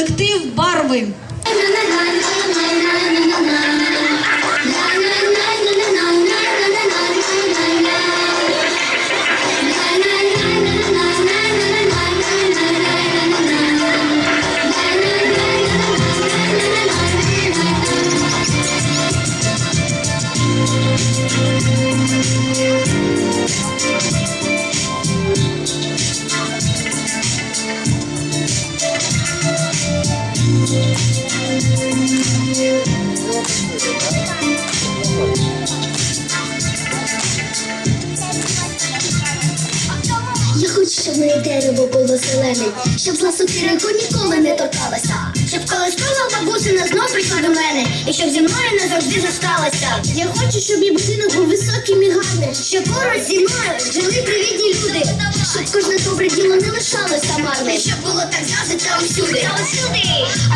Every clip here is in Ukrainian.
колектив Барви. Я хочу, щоб моє дерево було зелене, щоб зла сокирику ніколи не торкалася. Щоб коли справа бабусина знов прийшла до мене, і щоб зі мною назавжди зосталася. Я хочу, щоб мій будинок був високим і гарним, щоб поруч зі мною жили привітні люди, щоб кожне добре діло не лишалося марним, щоб було так завжди та усюди. Та усюди.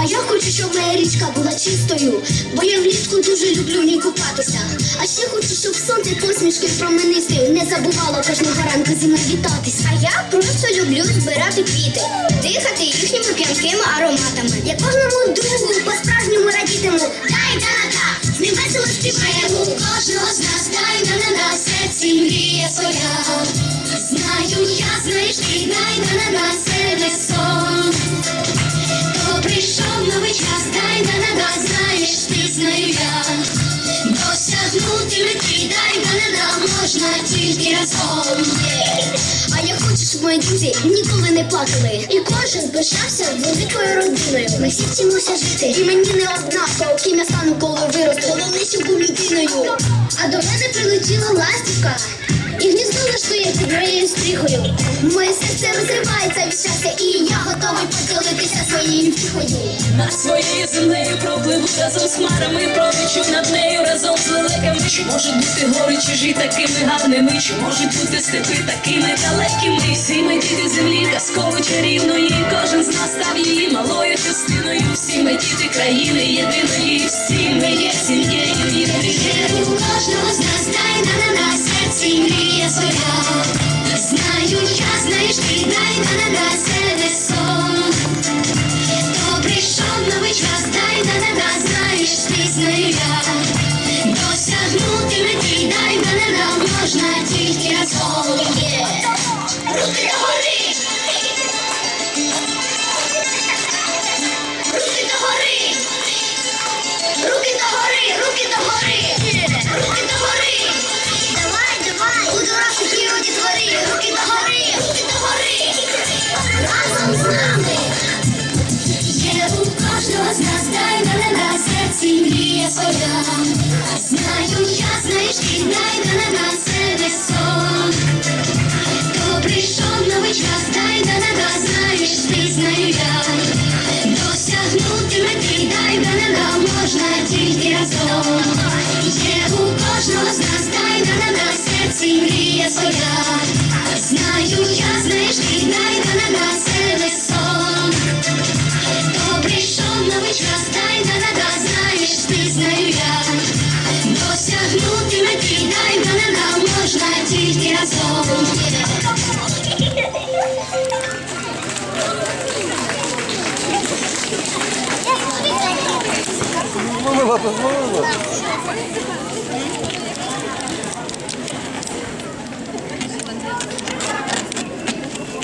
А я хочу, щоб моя річка була чистою, бо я влітку дуже люблю в ній купатися. А ще хочу, щоб сонце посмішки променистою не забувало кожного ранку зі мною вітатись. А я просто люблю збирати квіти, дихати їхніми п'янкими ароматами. Я кожному другу по-справжньому радітиму. Дай да на та з ним весело співаємо. У кожного з нас дай да на на серці мрія своя. Знаю, я знайшли ти дай да на на себе сон. То прийшов новий час, дай на нада, знаєш, ти знаю я. Досягнути мети, дай на на можна тільки разом. Мої друзі ніколи не плакали. І кожен пишався великою родиною. Ми всі вчимося жити. І мені не однаково, ким я стану, коли виросту. Головне, щоб був людиною. А до мене прилетіла ластівка. І гніздо влаштує під моєю стріхою. Моє серце розривається від щастя, і я готовий поділитися своєю втіхою. Над своєю землею пропливу разом з хмарами провічу над нею разом лелеками. Чи можуть бути гори чужі такими гарними? Чи можуть бути степи такими далекими? Всі ми діти землі, казково чарівної. Кожен з нас став її малою частиною. Всі ми діти країни єдиної. Всі ми є сім'єю можна тільки разом. Ти. Є у кожного з нас, дай на на серці мрія своя. Знаю, я знаєш, ти дай на на не сон. То прийшов новий час, знаєш, ти знаю я. Досягнути мети, дай на на на можна тільки разом. Ладно, ну,